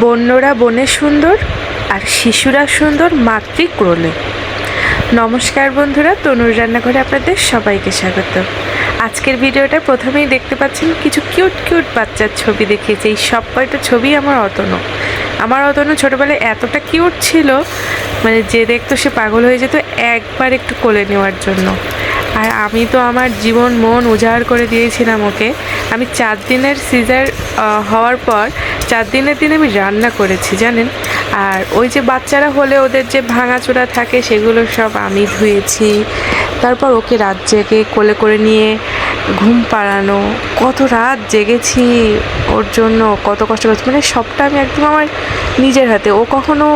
বন্যরা বনে সুন্দর আর শিশুরা সুন্দর মাতৃক্রোলে। নমস্কার বন্ধুরা, তনুর রান্নাঘরে আপনাদের সবাইকে স্বাগত। আজকের ভিডিওটা প্রথমেই দেখতে পাচ্ছেন কিছু কিউট কিউট বাচ্চার ছবি দেখিয়েছে। এই সব কয়টা ছবি আমার অতনু। আমার অতনু ছোটোবেলায় এতটা কিউট ছিল মানে যে দেখতো সে পাগল হয়ে যেত একবার একটু কোলে নেওয়ার জন্য। আর আমি তো আমার জীবন মন উজাড় করে দিয়েছিলাম ওকে। আমি চার দিনের সিজার হওয়ার পর চার দিনের দিন আমি রান্না করেছি, জানেন? আর ওই যে বাচ্চারা হলে ওদের যে ভাঙাচোরা থাকে সেগুলো সব আমি ধুয়েছি। তারপর ওকে রাত জেগে কোলে করে নিয়ে ঘুম পাড়ানো, কত রাত জেগেছি ওর জন্য, কত কষ্ট করছি। মানে সবটা আমি একদম আমার নিজের হাতে। ও কখনো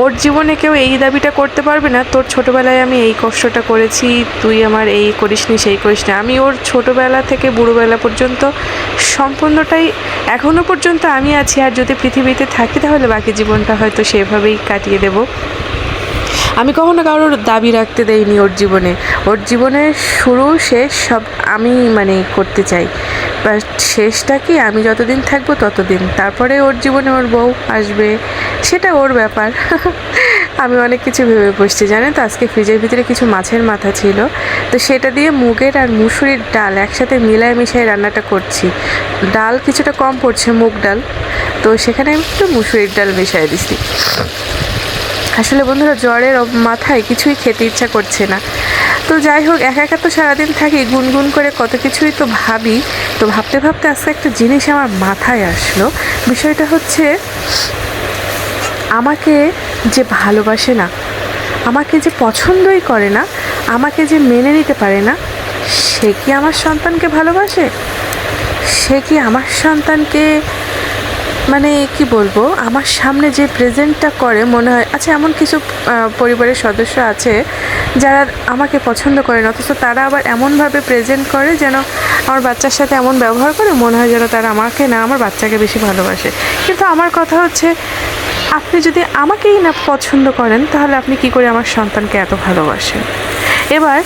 ওর জীবনে কেউ এই দাবিটা করতে পারবে না। তোর ছোটোবেলায় আমি এই কষ্টটা করেছি, তুই আমার এই করিসনি, সেই করিস না আমি ওর ছোটোবেলা থেকে বুড়োবেলা পর্যন্ত সম্পূর্ণটাই এখনও পর্যন্ত আমি আছি। আর যদি পৃথিবীতে থাকি তাহলে বাকি জীবনটা হয়তো সেভাবেই কাটিয়ে দেবো। আমি কখনো কারোর দাবি রাখতে দেইনি ওর জীবনে। ওর জীবনের শুরু, শেষ সব আমি মানে করতে চাই। বাট শেষটা কি? আমি যতদিন থাকব ততদিন। তারপরে ওর জীবনে ওর বউ আসবে, সেটা ওর ব্যাপার। আমি অনেক কিছু ভেবে বসছি, জানেন তো? আজকে ফ্রিজের ভিতরে কিছু মাছের মাথা ছিল। তো সেটা দিয়ে মুগের আর মুসুরির ডাল একসাথে মিলায় মিশায় রান্নাটা করছি। ডাল কিছুটা কম পড়ছে, মুগ ডাল। তো সেখানে আমি একটু মুসুরির ডাল মিশাই দিছি। আসলে বন্ধুরা, জ্বরের মাথায় কিছুই খেতে ইচ্ছা করছে না। তো যাই হোক, একা একা তো সারাদিন থাকি, গুনগুন করে কত কিছুই তো ভাবি। তো ভাবতে ভাবতে আজকে একটা জিনিস আমার মাথায় আসলো। বিষয়টা হচ্ছে, আমাকে যে ভালোবাসে না, আমাকে যে পছন্দই করে না, আমাকে যে মেনে নিতে পারে না, সে কি আমার সন্তানকে ভালোবাসে? সে কি আমার সন্তানকে মানে কি বলব, আমার সামনে যে প্রেজেন্টটা করে মনে হয় আচ্ছা এমন কিছু পরিবারের সদস্য আছে যারা আমাকে পছন্দ করে না, অথচ তারা আবার এমনভাবে প্রেজেন্ট করে যেন আমার বাচ্চার সাথে এমন ব্যবহার করে মনে হয় যেন তারা আমাকে না, আমার বাচ্চাকে বেশি ভালোবাসে। কিন্তু আমার কথা হচ্ছে আপনি যদি আমাকেই না পছন্দ করেন, তাহলে আপনি কি করে আমার সন্তানকে এত ভালোবাসেন? এবার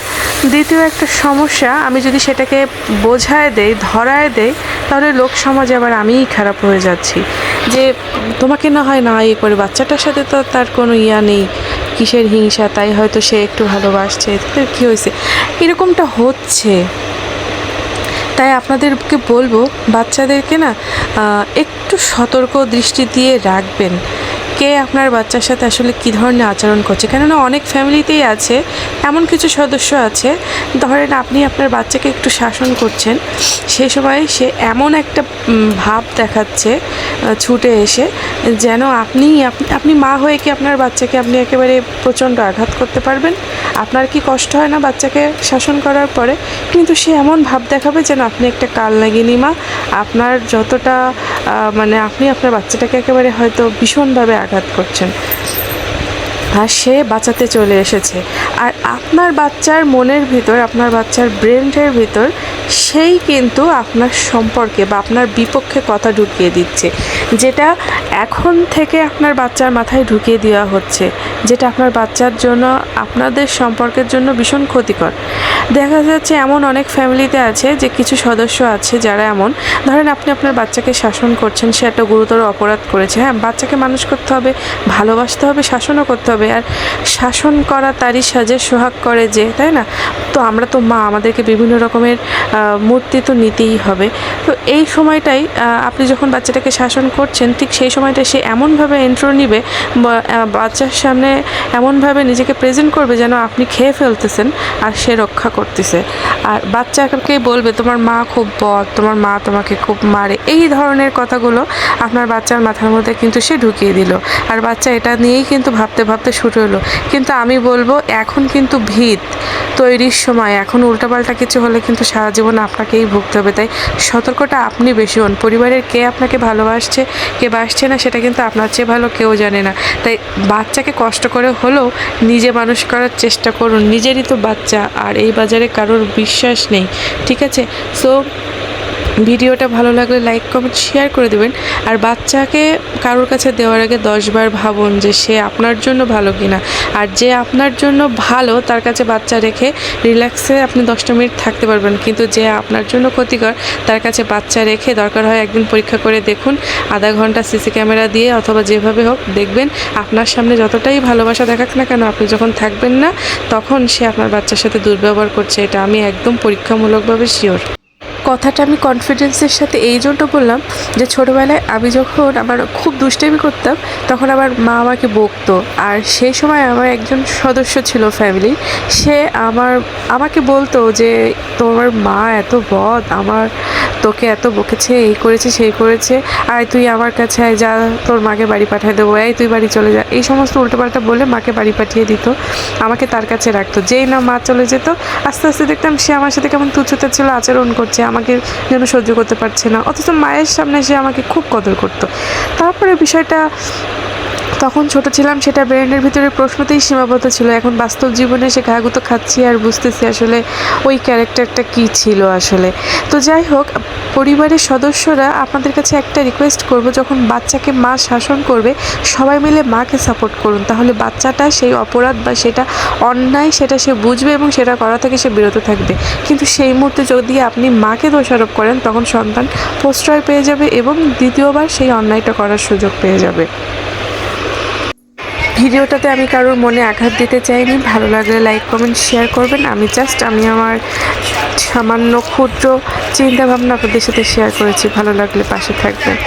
দ্বিতীয় একটা সমস্যা, আমি যদি সেটাকে বোঝায় দেই, ধরায় দেই, তাহলে লোক সমাজে আবার আমিই খারাপ হয়ে যাচ্ছি। যে তোমাকে না হয় না ইয়ে করে বাচ্চাটার সাথে তো তার কোনো ইয়া নেই, কিসের হিংসা, তাই হয়তো সে একটু ভালোবাসছে কী হয়েছে? এরকমটা হচ্ছে। তাই আপনাদেরকে বলব, বাচ্চাদেরকে না একটু সতর্ক দৃষ্টি দিয়ে রাখবেন। কে আপনার বাচ্চার সাথে আসলে কী ধরনের আচরণ করছে? কেননা অনেক ফ্যামিলিতেই আছে, এমন কিছু সদস্য আছে। ধরেন আপনি আপনার বাচ্চাকে একটু শাসন করছেন, সে সময় সে এমন একটা ভাব দেখাচ্ছে ছুটে এসে যেন আপনি আপনি মা হয়ে কি আপনার বাচ্চাকে আপনি একেবারে প্রচণ্ড আঘাত করতে পারবেন? আপনার কি কষ্ট হয় না বাচ্চাকে শাসন করার পরে? কিন্তু সে এমন ভাব দেখাবে যেন আপনি একটা কাল নাগিনি মা। আপনার যতটা মানে আপনি আপনার বাচ্চাটাকে একেবারে হয়তো ভীষণভাবে আঘাত করছেন। আর সে বাঁচাতে চলে এসেছে। আর আপনার বাচ্চার মনের ভিতর, আপনার বাচ্চার ব্রেনের ভিতর সেই কিন্তু আপনার সম্পর্কে বা আপনার বিপক্ষে কথা ঢুকিয়ে দিচ্ছে। যেটা এখন থেকে আপনার বাচ্চার মাথায় ঢুকিয়ে দেওয়া হচ্ছে। যেটা আপনার বাচ্চার জন্য, আপনাদের সম্পর্কের জন্য ভীষণ ক্ষতিকর। দেখা যাচ্ছে এমন অনেক ফ্যামিলিতে আছে যে কিছু সদস্য আছে যারা এমন। ধরেন আপনি আপনার বাচ্চাকে শাসন করছেন, সে একটা গুরুতর অপরাধ করেছে। হ্যাঁ বাচ্চাকে মানুষ করতে হবে, ভালোবাসতে হবে, শাসনও করতে হবে। আর শাসন করা তারই সাজে সোহাগ করে যে, তাই না? তো আমরা তো মা, আমাদেরকে বিভিন্ন রকমের মূর্তি তো নিতেই হবে। তো এই সময়টাই আপনি যখন বাচ্চাটাকে শাসন করছেন, ঠিক সেই সময়টা সে এমনভাবে এন্ট্রো নিবে বাচ্চার সামনে এমনভাবে নিজেকে প্রেজেন্ট করবে যেন আপনি খেয়ে ফেলতেছেন আর সে রক্ষা করতেছে। আর বাচ্চাকে বলবে, তোমার মা খুব বদ, তোমার মা তোমাকে খুব মারে। এই ধরনের কথাগুলো আপনার বাচ্চার মাথার মধ্যে কিন্তু সে ঢুকিয়ে দিল। আর বাচ্চা এটা নিয়েই কিন্তু ভাবতে ভাবতে শুরু হলো। কিন্তু আমি বলব, এখন কিন্তু ভিত তৈরির সময়। এখন উল্টাপাল্টা কিছু হলে কিন্তু সারা জীবন আপনাকেই ভুগতে হবে, তাই সতর্কটা আপনি বেশি হন। পরিবারের কে আপনাকে ভালোবাসছে, কে বাসছে না, সেটা কিন্তু আপনার চেয়ে ভালো, কেউ জানে না। তাই বাচ্চাকে কষ্ট করে হলেও নিজে মানুষ করার চেষ্টা করুন। নিজেরই তো বাচ্চা, আর এই বাজারে কারোর বিশ্বাস নেই, ঠিক আছে? সো ভিডিওটা ভালো লাগলে লাইক কমেন্ট শেয়ার করে দেবেন। আর বাচ্চাকে কারোর কাছে দেওয়ার আগে দশবার ভাবুন যে সে আপনার জন্য ভালো কিনা। আর যে আপনার জন্য ভালো, তার কাছে বাচ্চা রেখে রিল্যাক্সে আপনি দশটা মিনিট থাকতে পারবেন। কিন্তু যে আপনার জন্য ক্ষতিকর, তার কাছে বাচ্চা রেখে দরকার হয় একদিন পরীক্ষা করে দেখুন। আধা ঘণ্টা সিসি ক্যামেরা দিয়ে অথবা যেভাবে হোক দেখবেন, আপনার সামনে যতটাই ভালোবাসা দেখাক না কেন, আপনি যখন থাকবেন না, তখন সে আপনার বাচ্চার সাথে দুর্ব্যবহার করছে। এটা আমি একদম পরীক্ষামূলকভাবে শিওর কথাটা আমি কনফিডেন্সের সাথে এই জন্য বললাম যে ছোটোবেলায় আমি যখন আমার খুব দুষ্টামি করতাম, তখন আমার মা আমাকে বকতো। আর সেই সময় আমার একজন সদস্য ছিল ফ্যামিলি সে আমার, আমাকে বলতো যে, তোমার মা এত বদ, আমার তোকে এত বকেছে, এই করেছে, সেই করেছে আর তুই আমার কাছে যা, তোর মাকে বাড়ি পাঠিয়ে দেবো, এই তুই বাড়ি চলে যা। এই সমস্ত উল্টোপাল্টা বলে মাকে বাড়ি পাঠিয়ে দিত, আমাকে তার কাছে রাখতো। যেই না মা চলে যেত, আস্তে আস্তে দেখতাম সে আমার সাথে কেমন তুচ্ছতা ছিল আচরণ করছে। আমাকে যেন সহ্য করতে পারছে না। অথচ মায়ের সামনে সে আমাকে খুব কদর করতো। তারপরে বিষয়টা তখন ছোট ছিলাম, সেটা ব্রেনের ভিতরে প্রশ্নতেই সীমাবদ্ধ ছিল। এখন বাস্তব জীবনে সে ঘাগুতো খাচ্ছি আর বুঝতেছি আসলে ওই ক্যারেক্টারটা কী ছিল আসলে। তো যাই হোক, পরিবারের সদস্যরা আপনাদের কাছে একটা রিকোয়েস্ট করব, যখন বাচ্চাকে মা শাসন করবে, সবাই মিলে মাকে সাপোর্ট করুন। তাহলে বাচ্চাটা সেই অপরাধ বা সেটা অন্যায় সেটা সে বুঝবে এবং সেটা করা থেকে সে বিরত থাকবে। কিন্তু সেই মুহূর্তে যদি আপনি মাকে দোষারোপ করেন, তখন সন্তান প্রশ্রয় পেয়ে যাবে এবং দ্বিতীয়বার সেই অন্যায়টা করার সুযোগ পেয়ে যাবে। ভিডিওটাতে আমি কারোর মনে আঘাত দিতে চাইনি। ভালো লাগলে লাইক কমেন্ট শেয়ার করবেন। আমি জাস্ট আমি আমার সামান্য ক্ষুদ্র চিন্তাভাবনা আপনাদের সাথে শেয়ার করেছি। ভালো লাগলে পাশে থাকবেন।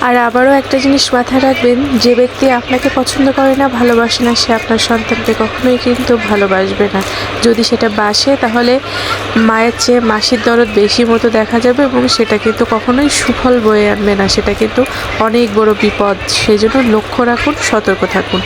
আর আবারও একটা জিনিস মাথায় রাখবেন, যে ব্যক্তি আপনাকে পছন্দ করে না, ভালোবাসে না, সে আপনার সন্তানকে কখনোই কিন্তু ভালোবাসবে না। যদি সেটা বাসে, তাহলে মায়ের চেয়ে মাসির দরদ বেশি মতো দেখা যাবে এবং সেটা কিন্তু কখনোই সুফল বয়ে আনবে না। সেটা কিন্তু অনেক বড় বিপদ। সেজন্য লক্ষ্য রাখুন, সতর্ক থাকুন।